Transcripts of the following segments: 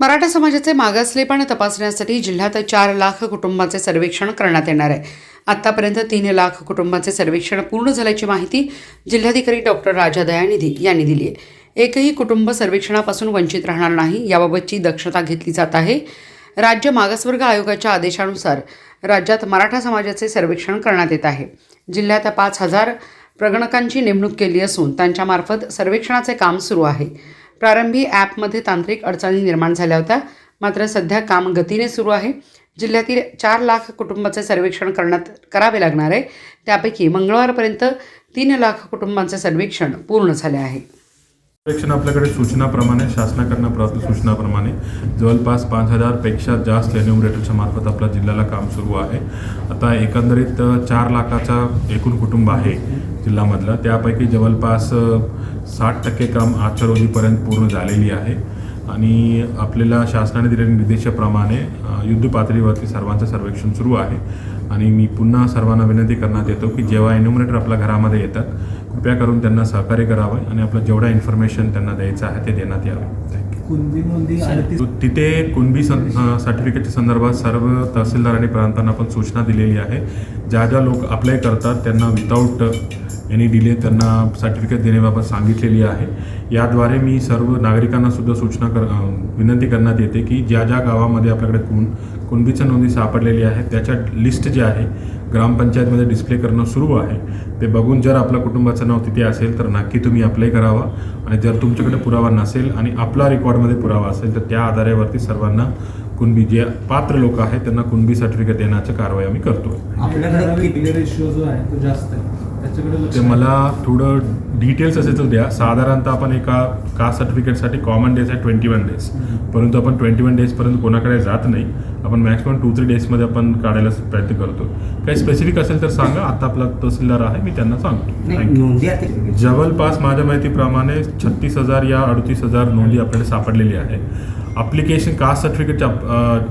मराठा समाजाचे मागासलेपण तपासण्यासाठी जिल्ह्यात चार लाख कुटुंबाचे सर्वेक्षण करण्यात येणार आहे. आतापर्यंत तीन लाख कुटुंबाचे सर्वेक्षण पूर्ण झाल्याची माहिती जिल्हाधिकारी डॉक्टर राजा दयानिधी यांनी दिली आहे. एकही कुटुंब सर्वेक्षणापासून वंचित राहणार नाही याबाबतची दक्षता घेतली जात आहे. राज्य मागासवर्ग आयोगाच्या आदेशानुसार राज्यात मराठा समाजाचे सर्वेक्षण करण्यात येत आहे. जिल्ह्यात पाच हजार प्रगणकांची नेमणूक केली असून त्यांच्यामार्फत सर्वेक्षणाचे काम सुरू आहे. प्रारंभी ॲपमध्ये तांत्रिक अडचणी निर्माण झाल्या होत्या. मात्र सध्या काम गतीने सुरू आहे. जिल्ह्यातील चार लाख कुटुंबाचे सर्वेक्षण करण्यात करावे लागणार आहे. त्यापैकी मंगळवारपर्यंत तीन लाख कुटुंबांचे सर्वेक्षण पूर्ण झाले आहे. सर्वेक्षण आपल्याकडे सूचनाप्रमाणे शासनाकडनं प्राप्त सूचनाप्रमाणे जवळपास पाच हजारपेक्षा जास्त एन्युमरेटरच्या मार्फत आपल्या जिल्ह्याला काम सुरू आहे. आता एकंदरीत चार लाखाचा एकूण कुटुंब आहे. जिल्ह्यामधलं. त्यापैकी जवळपास साठ टक्के काम आजच्या रोजीपर्यंत पूर्ण झालेली आहे. आणि आपल्याला शासनाने दिलेल्या निर्देशाप्रमाणे युद्ध पातळीवरती सर्वांचं सर्वेक्षण सुरू आहे. आणि मी पुन्हा सर्वांना विनंती करण्यात येतो की जेव्हा एन्युमरेटर आपल्या घरामध्ये येतात कृपया करून त्यांना सहकार्य करावे आणि आपलं जेवढं इन्फॉर्मेशन त्यांना द्यायचं आहे ते देण्यात यावे. थँक्यू तिथे कुणबी सर्टिफिकेटच्या संदर्भात सर्व तहसीलदार आणि प्रांतांना पण सूचना दिलेली आहे. ज्या ज्या लोक अप्लाय करतात त्यांना विदाऊट यांनी डिले त्यांना सर्टिफिकेट देण्याबाबत सांगितलेली आहे. याद्वारे मी सर्व नागरिकांना सुद्धा सूचना कर विनंती करण्यात येते की ज्या ज्या गावामध्ये आपल्याकडे कुण कुणबीच्या नोंदी सापडलेली आहे त्याच्या लिस्ट जे आहे ग्रामपंचायतमध्ये डिस्प्ले करणं सुरू आहे. ते बघून जर आपल्या कुटुंबाचं नाव तिथे असेल तर नक्की तुम्ही अप्लाय करावा. आणि जर तुमच्याकडे पुरावा नसेल आणि आपला रेकॉर्डमध्ये पुरावा असेल तर त्या आधारावरती सर्वांना कुणबी जे पात्र लोक आहेत त्यांना कुणबी सर्टिफिकेट देण्याची कारवाई आम्ही करतोय. आपल्याकडे किती रेशिओ जो आहे तो जास्त आहे. त्याच्याकडे ते मला थोडं डिटेल्स असेल तर द्या. साधारणतः आपण एका कास्ट सर्टिफिकेटसाठी कॉमन डेज आहे ट्वेंटी वन डेज परंतु आपण ट्वेंटी वन डेजपर्यंत कोणाकडे जात नाही. आपण मॅक्सिमम टू थ्री डेजमध्ये आपण काढायला प्रयत्न करतो. काही स्पेसिफिक असेल तर सांगा. आता आपला तहसीलदार आहे मी त्यांना सांगतो. जवळपास माझ्या माहितीप्रमाणे छत्तीस हजार या अडतीस हजार नोंदी आपल्याला सापडलेली आहे. अप्लिकेशन कास्ट सर्टिफिकेटचा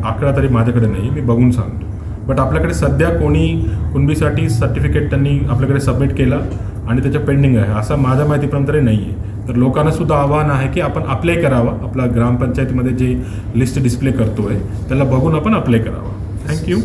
आकडा तरी माझ्याकडे नाही. मी बघून सांगतो. बट आपल्याकडे सध्या कोणी कुणबीसाठी सर्टिफिकेट त्यांनी आपल्याकडे सबमिट केलं. आणि त्याच्या पेंडिंग आहे. असं माझ्या माहितीप्रमाणे नाही आहे तर लोकांना सुद्धा आव्हान आहे की आपण अप्लाय करावं. आपला ग्रामपंचायतीमध्ये जे लिस्ट डिस्प्ले करतो आहे त्याला बघून आपण अप्लाय करावा. थँक्यू